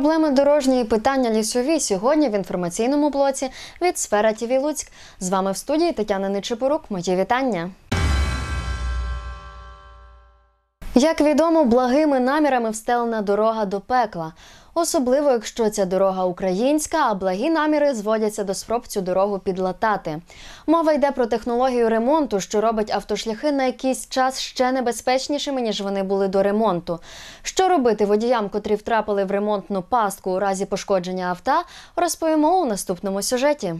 Проблеми дорожні питання лісові сьогодні в інформаційному блоці від Сфера ТІВІ Луцьк. З вами в студії Тетяна Нечепорук. Мої вітання. Як відомо, благими намірами встелена дорога до пекла. Особливо, якщо ця дорога українська, а благі наміри зводяться до спроб цю дорогу підлатати. Мова йде про технологію ремонту, що робить автошляхи на якийсь час ще небезпечнішими, ніж вони були до ремонту. Що робити водіям, котрі втрапили в ремонтну пастку у разі пошкодження авто, розповімо у наступному сюжеті.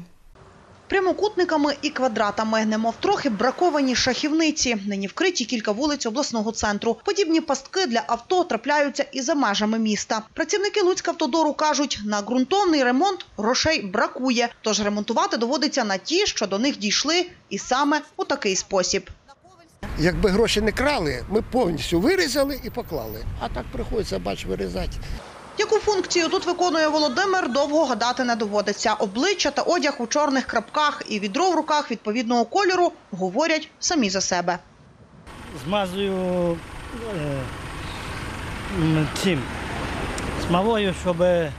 Прямокутниками і квадратами, немов трохи браковані шахівниці. Нині вкриті кілька вулиць обласного центру. Подібні пастки для авто трапляються і за межами міста. Працівники Луцькавтодору кажуть, на ґрунтовний ремонт грошей бракує, тож ремонтувати доводиться на ті, що до них дійшли, і саме у такий спосіб. Якби гроші не крали, ми повністю вирізали і поклали. А так приходиться, бач, вирізати. Яку функцію тут виконує Володимир, довго гадати не доводиться. Обличчя та одяг у чорних крапках і відро в руках відповідного кольору говорять самі за себе. змазую е, цим смолою, щоб е,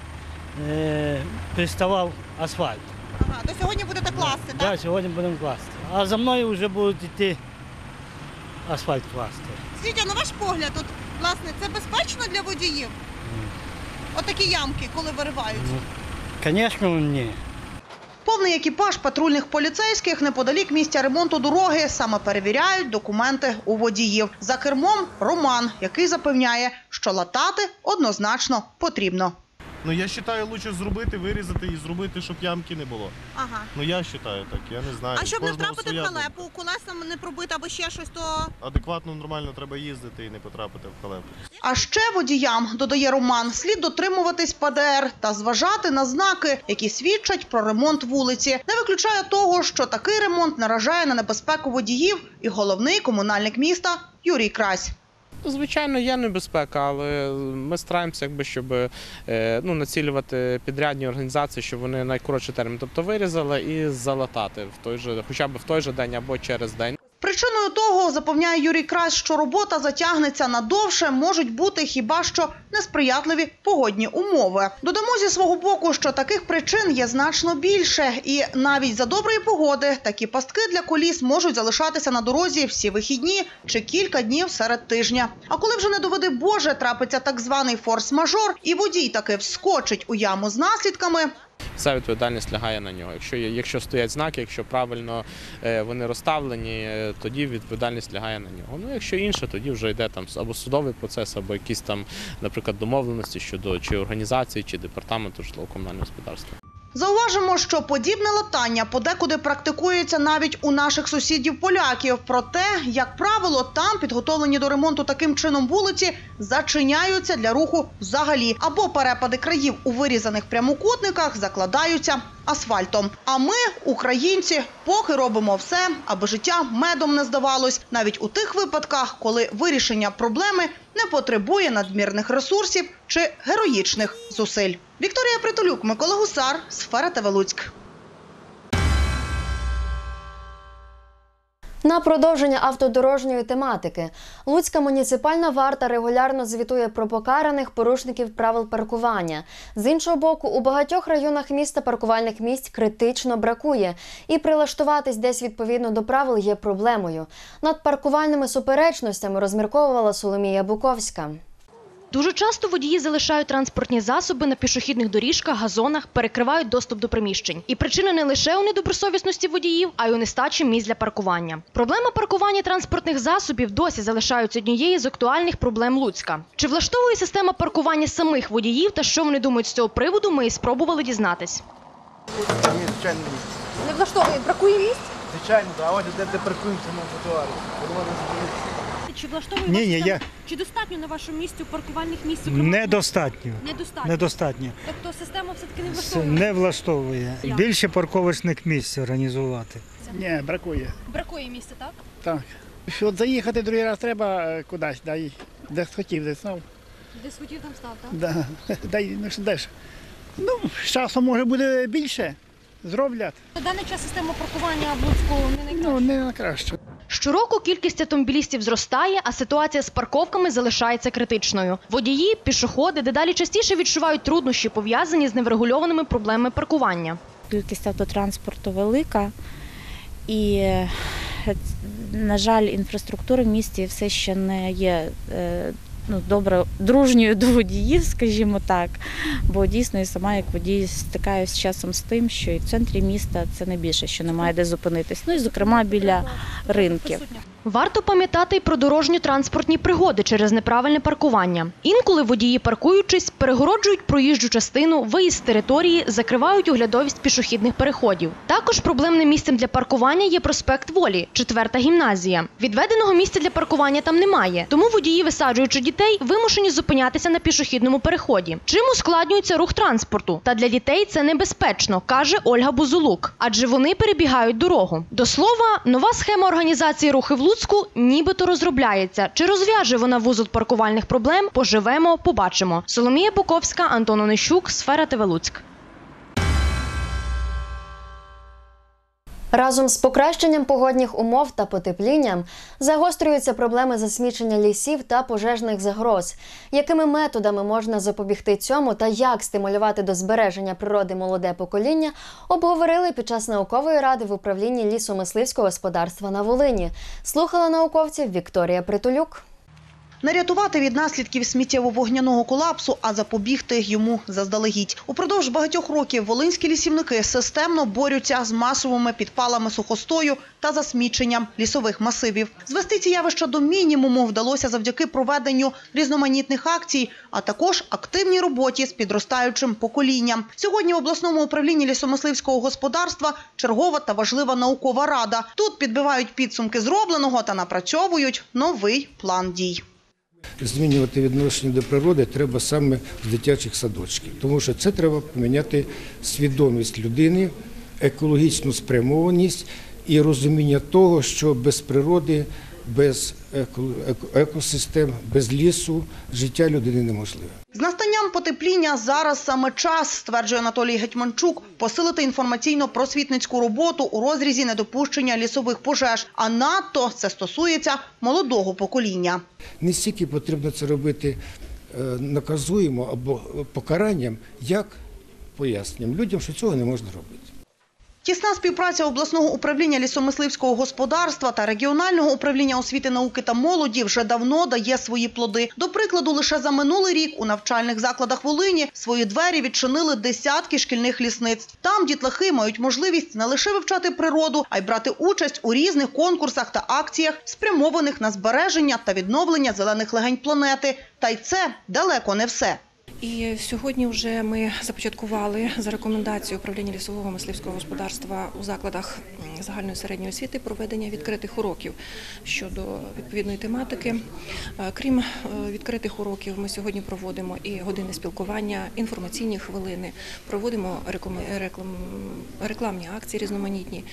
приставав асфальт. Ага, то сьогодні будете класти, Да, сьогодні будемо класти. А за мною вже будуть йти асфальт класти. А на ваш погляд, тут власне це безпечно для водіїв? Отакі ямки, коли виривають. Звісно, ні. Повний екіпаж патрульних поліцейських неподалік місця ремонту дороги саме перевіряють документи у водіїв. За кермом Роман, який запевняє, що латати однозначно потрібно. Ну я вважаю, краще зробити, вирізати і зробити, щоб ямки не було. Ага. Ну я вважаю так, я не знаю. А щоб не втрапити в халепу, колесом не пробити або ще щось, то. Адекватно, нормально треба їздити і не потрапити в халепу. А ще водіям, додає Роман, слід дотримуватись ПДР та зважати на знаки, які свідчать про ремонт вулиці. Не виключає того, що такий ремонт наражає на небезпеку водіїв і головний комунальник міста Юрій Крась. Звичайно, є небезпека, але ми стараємося, якби, щоб е, ну, націлювати підрядні організації, щоб вони найкоротший термін, тобто вирізали і залатати в той же, хоча б в той же день або через день. Причиною того, запевняє Юрій Крась, що робота затягнеться надовше, можуть бути хіба що несприятливі погодні умови. Додамо зі свого боку, що таких причин є значно більше, і навіть за доброї погоди такі пастки для коліс можуть залишатися на дорозі всі вихідні чи кілька днів серед тижня. А коли вже не доведи Боже, трапиться так званий форс-мажор, і водій таки вскочить у яму з наслідками. Вся відповідальність лягає на нього. Якщо, якщо стоять знаки, якщо правильно е, вони розставлені, е, тоді відповідальність лягає на нього. Ну, якщо інше, тоді вже йде там або судовий процес, або якісь там, наприклад, домовленості щодо чи організації, чи департаменту житлово-комунального господарства. Зауважимо, що подібне латання подекуди практикується навіть у наших сусідів-поляків. Проте, як правило, там підготовлені до ремонту таким чином вулиці зачиняються для руху взагалі, або перепади країв у вирізаних прямокутниках закладаються асфальтом. А ми, українці, поки робимо все, аби життя медом не здавалось, навіть у тих випадках, коли вирішення проблеми не потребує надмірних ресурсів чи героїчних зусиль. Вікторія Притулюк, Микола Гусар, Сфера ТВ Луцьк. На продовження автодорожньої тематики Луцька муніципальна варта регулярно звітує про покараних порушників правил паркування. З іншого боку, у багатьох районах міста паркувальних місць критично бракує, і прилаштуватись десь відповідно до правил є проблемою. Над паркувальними суперечностями розмірковувала Соломія Буковська. Дуже часто водії залишають транспортні засоби на пішохідних доріжках, газонах, перекривають доступ до приміщень. І причина не лише у недобросовісності водіїв, а й у нестачі місць для паркування. Проблема паркування транспортних засобів досі залишаються однією з актуальних проблем Луцька. Чи влаштовує система паркування самих водіїв та що вони думають з цього приводу, ми і спробували дізнатись. Ні, звичайно, не влаштовує, бракує місць. Звичайно, а ось де паркуємося на тротуарі. Чи влаштовує Ні, вас ні, система? я Чи достатньо на вашому місці паркувальних місць? зокрема? недостатньо. Недостатньо. Недостатньо. Тобто система все-таки не Це влаштовує? не влаштовує. Як? Більше парковочних місць організувати. Ні, бракує. Бракує місця, так? Так. От заїхати другий раз треба е, кудись, дай, де хотів, де знав. Десь хотів там став, так? Да. Дай, ну що де ж. Ну, з часом може буде більше. Зроблять. На даний час система паркування в Луцьку не найкраща. Ну, не на краще. Щороку кількість автомобілістів зростає, а ситуація з парковками залишається критичною. Водії, пішоходи дедалі частіше відчувають труднощі, пов'язані з неврегульованими проблемами паркування. Кількість автотранспорту велика і, е, на жаль, інфраструктура в місті все ще не є е, ну, добре дружньою до водіїв, скажімо так. Бо дійсно і сама як водій стикаюся часом з тим, що і в центрі міста це найбільше, що немає де зупинитись. Ну і зокрема біля ринків. Варто пам'ятати й про дорожньо-транспортні пригоди через неправильне паркування. Інколи водії, паркуючись, перегороджують проїжджу частину, виїзд з території, закривають оглядовість пішохідних переходів. Також проблемним місцем для паркування є проспект Волі, четверта гімназія. Відведеного місця для паркування там немає, тому водії, висаджуючи дітей, вимушені зупинятися на пішохідному переході. Чим ускладнюється рух транспорту? Та для дітей це небезпечно, каже Ольга Бузулук, адже вони перебігають дорогу. До слова, нова схема організації рухи в Луцьку нібито розробляється. Чи розв'яже вона вузол паркувальних проблем? Поживемо, побачимо. Соломія Буковська, Антон Онищук, Сфера ТВ Луцьк. Разом з покращенням погодних умов та потеплінням загострюються проблеми засмічення лісів та пожежних загроз. Якими методами можна запобігти цьому та як стимулювати до збереження природи молоде покоління, обговорили під час наукової ради в управлінні лісомисливського господарства на Волині. Слухала науковців Вікторія Притулюк. Не рятувати від наслідків сміттєво-вогняного колапсу, а запобігти йому заздалегідь. Упродовж багатьох років волинські лісівники системно борються з масовими підпалами сухостою та засміченням лісових масивів. Звести ці явища до мінімуму вдалося завдяки проведенню різноманітних акцій, а також активній роботі з підростаючим поколінням. Сьогодні в обласному управлінні лісомисливського господарства чергова та важлива наукова рада. Тут підбивають підсумки зробленого та напрацьовують новий план дій. Змінювати відношення до природи треба саме з дитячих садочків, тому що це треба поміняти свідомість людини, екологічну спрямованість і розуміння того, що без природи, без еко- еко- екосистем, без лісу життя людини неможливе. З настанням потепління зараз саме час, стверджує Анатолій Гетьманчук, посилити інформаційно-просвітницьку роботу у розрізі недопущення лісових пожеж. А надто це стосується молодого покоління. Не стільки потрібно це робити е, наказуємо або покаранням, як поясненням людям, що цього не можна робити. Тісна співпраця обласного управління лісомисливського господарства та регіонального управління освіти, науки та молоді вже давно дає свої плоди. До прикладу, лише за минулий рік у навчальних закладах Волині свої двері відчинили десятки шкільних лісництв. Там дітлахи мають можливість не лише вивчати природу, а й брати участь у різних конкурсах та акціях, спрямованих на збереження та відновлення зелених легень планети. Та й це далеко не все. І сьогодні вже ми започаткували за рекомендацією управління лісового мисливського господарства у закладах загальної середньої освіти проведення відкритих уроків щодо відповідної тематики. Е, Крім е, відкритих уроків, ми сьогодні проводимо і години спілкування, інформаційні хвилини, проводимо рекламні акції різноманітні.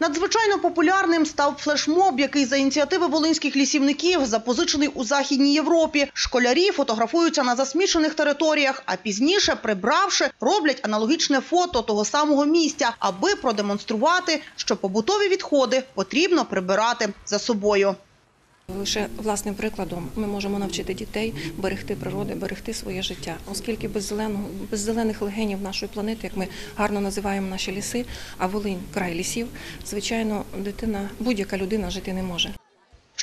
Надзвичайно популярним став флешмоб, який за ініціативи волинських лісівників запозичений у Західній Європі. Школярі фотографуються на засмічених територіях, а пізніше, прибравши, роблять аналогічне фото того самого місця, аби продемонструвати, що побутові відходи потрібно прибирати за собою. Лише власним прикладом ми можемо навчити дітей берегти природи, берегти своє життя, оскільки без зеленого, без зелених легенів нашої планети, як ми гарно називаємо наші ліси, а Волинь край лісів, звичайно, дитина, будь-яка людина жити не може.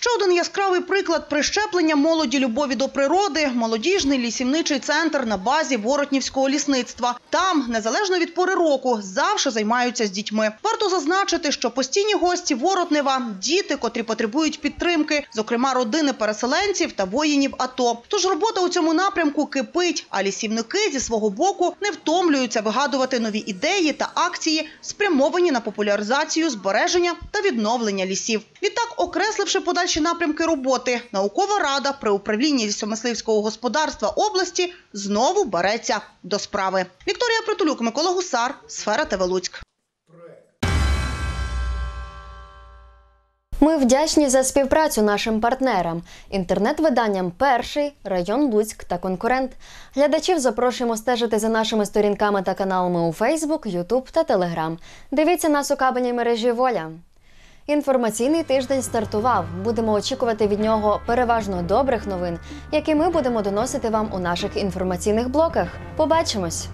Ще один яскравий приклад прищеплення молоді любові до природи – молодіжний лісівничий центр на базі Воротнівського лісництва. Там, незалежно від пори року, завжди займаються з дітьми. Варто зазначити, що постійні гості Воротнева – діти, котрі потребують підтримки, зокрема родини переселенців та воїнів АТО. Тож робота у цьому напрямку кипить, а лісівники зі свого боку не втомлюються вигадувати нові ідеї та акції, спрямовані на популяризацію збереження та відновлення лісів. Відтак, окресливши подальші напрямки роботи, наукова рада при управлінні лісомисливського господарства області знову береться до справи. Вікторія Притулюк, Микола Гусар, Сфера ТВ. Ми вдячні за співпрацю нашим партнерам, інтернет-виданням Перший, район Луцьк та конкурент. Глядачів запрошуємо стежити за нашими сторінками та каналами у Фейсбук, Ютуб та Телеграм. Дивіться нас у кабельній мережі Воля. Інформаційний тиждень стартував. Будемо очікувати від нього переважно добрих новин, які ми будемо доносити вам у наших інформаційних блоках. Побачимось!